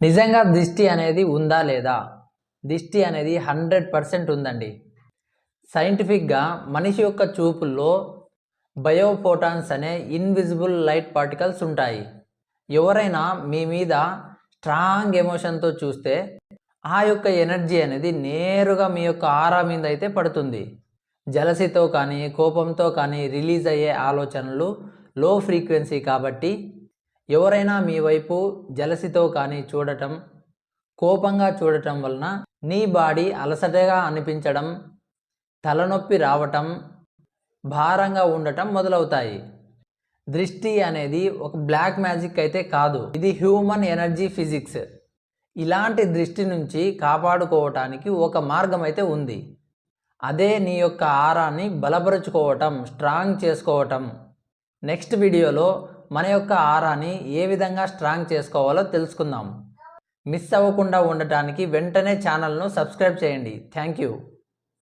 నిజంగా దిష్టి అనేది ఉందా లేదా? దిష్టి అనేది హండ్రెడ్ పర్సెంట్ ఉందండి. సైంటిఫిక్గా మనిషి యొక్క చూపుల్లో బయోఫోటాన్స్ అనే ఇన్విజిబుల్ లైట్ పార్టికల్స్ ఉంటాయి. ఎవరైనా మీ మీద స్ట్రాంగ్ ఎమోషన్తో చూస్తే ఆ యొక్క ఎనర్జీ అనేది నేరుగా మీ యొక్క ఆరా మీద అయితే పడుతుంది. జలసితో కానీ కోపంతో కానీ రిలీజ్ అయ్యే ఆలోచనలు లో ఫ్రీక్వెన్సీ కాబట్టి ఎవరైనా మీ వైపు జలసితో కానీ చూడటం కోపంగా చూడటం వలన నీ బాడీ అలసటగా అనిపించడం తలనొప్పి రావటం భారంగా ఉండటం మొదలవుతాయి. దృష్టి అనేది ఒక బ్లాక్ మ్యాజిక్ అయితే కాదు. ఇది హ్యూమన్ ఎనర్జీ ఫిజిక్స్. ఇలాంటి దృష్టి నుంచి కాపాడుకోవటానికి ఒక మార్గం అయితే ఉంది. అదే నీ యొక్క ఆరాన్ని బలపరుచుకోవటం స్ట్రాంగ్ చేసుకోవటం. నెక్స్ట్ వీడియోలో మన యొక్క ఆరాని ఏ విధంగా స్ట్రాంగ్ చేసుకోవాలో తెలుసుకుందాం. మిస్ అవ్వకుండా ఉండటానికి వెంటనే ఛానల్ను సబ్స్క్రైబ్ చేయండి. Thank you.